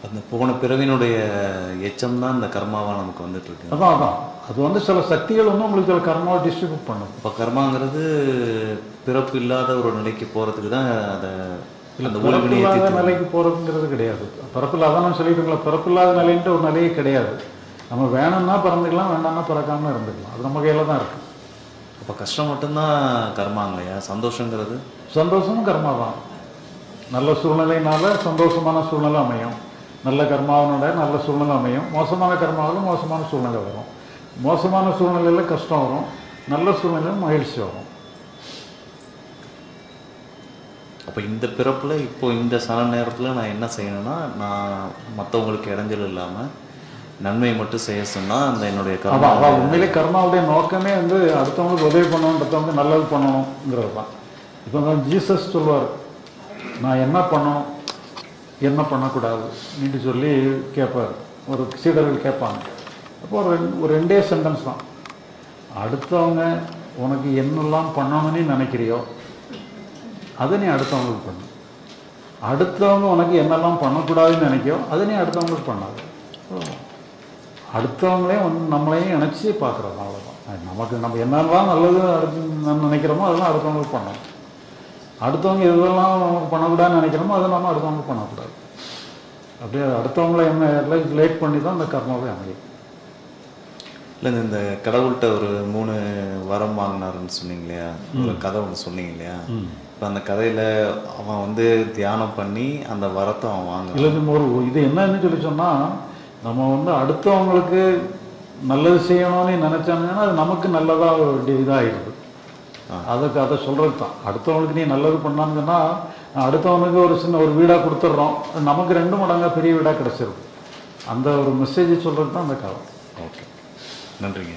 அப்ப அந்த போன பிறவினுடைய எச்சம் தான் இந்த கர்மாவா நமக்கு வந்துட்டு இருக்கு அதான் அதான். அது வந்து சில சக்திகள் வந்து உங்களுக்கு சில கர்மாவை டிஸ்ட்ரிபியூட் பண்ணும். அப்ப கர்மாங்கிறது பிறப்பு இல்லாத ஒரு நிலைக்கு போறதுக்கு தான் அதை பிறப்பில்லாத நிலைக்கு போகிறதுங்கிறது கிடையாது. பிறப்பில்லாத நான் சொல்லிட்டுங்களா பிறப்பில்லாத நிலைன்ட்டு ஒரு நிலையே கிடையாது. நம்ம வேணும்னா பிறந்துக்கலாம் வேண்டாம்னா பிறக்காம இருந்துக்கலாம். அது நம்ம கையில் தான் இருக்குது அப்ப கஷ்டம் மட்டும்தான் கர்மாங்களையா சந்தோஷங்கிறது? சந்தோஷமும் கர்மா தான். நல்ல சூழ்நிலையினால சந்தோஷமான சூழ்நிலை அமையும். நல்ல கர்மாவினோட நல்ல சூழ்நிலை அமையும். மோசமான கர்மாவில் மோசமான சூழ்நிலை வரும். மோசமான சூழ்நிலையில் கஷ்டம் வரும். நல்ல சூழ்நிலையில் மகிழ்ச்சி வரும். அப்ப இந்த பிறப்புல இப்போ இந்த சன நேரத்துல நான் என்ன செய்யணும்னா நான் மத்தவங்களுக்கு இடைஞ்சல் இல்லாம நன்மை மட்டும் செய்ய சொன்னா அந்த என்னுடைய கர்மா அதான் உண்மையிலே கர்மாவுடைய நோக்கமே வந்து அடுத்தவங்களுக்கு உதவி பண்ணணுன்றத நல்லது பண்ணணுங்கிறது தான். இப்போ ஜீசஸ் சொல்வார் நான் என்ன பண்ணணும்? என்ன பண்ணக்கூடாது நீட்டு சொல்லி கேட்பார். ஒரு சீடர்கள் கேட்பாங்க. அப்போ ஒரு ஒரு ரெண்டே சென்டென்ஸ் தான். அடுத்தவங்க உனக்கு என்னெல்லாம் பண்ணணும்னு நினைக்கிறியோ அதை நீ அடுத்தவங்களுக்கு பண்ணு. அடுத்தவங்க உனக்கு என்னெல்லாம் பண்ணக்கூடாதுன்னு நினைக்கியோ அதை நீ அடுத்தவங்களுக்கு பண்ணாது. அடுத்தவங்களே வந்து நம்மளையும் இணைச்சி பார்க்குறோம் அவ்வளோதான் நமக்கு நம்ம என்னெல்லாம் நல்லது நினைக்கிறோமோ அதெல்லாம் அடுத்தவங்களுக்கு பண்ணணும். அடுத்தவங்க எதெல்லாம் நமக்கு பண்ணக்கூடாதுன்னு நினைக்கிறோமோ அதை நம்ம அடுத்தவங்களுக்கு பண்ணக்கூடாது. அப்படியே அடுத்தவங்கள என்ன லேட் பண்ணி தான் அந்த கர்மாவே அமையும். இல்ல இந்த கடவுள்கிட்ட ஒரு மூணு வரம் வாங்கினாருன்னு சொன்னீங்க இல்லையா? ஒரு கதை ஒன்று சொன்னீங்க இல்லையா? இப்போ அந்த கதையில அவன் வந்து தியானம் பண்ணி அந்த வரத்தை அவன் வாங்குறான். இல்லை ஒரு இது என்னன்னு சொல்லி சொன்னால் நம்ம வந்து அடுத்தவங்களுக்கு நல்லது செய்யணும்னு நினச்சாங்கன்னா அது நமக்கு நல்லதாக ஒரு இதாகிடுது அதுக்கு அதை சொல்கிறது தான். அடுத்தவனுக்கு நீ நல்லது பண்ணாங்கன்னா சொன்னால் அடுத்தவனுக்கு ஒரு சின்ன ஒரு வீடாக கொடுத்துட்றோம். நமக்கு ரெண்டு மடங்காக பெரிய வீடாக கிடச்சிருக்கும். அந்த ஒரு மெசேஜ் சொல்கிறது தான் அந்த காலம். ஓகே நன்றிங்க.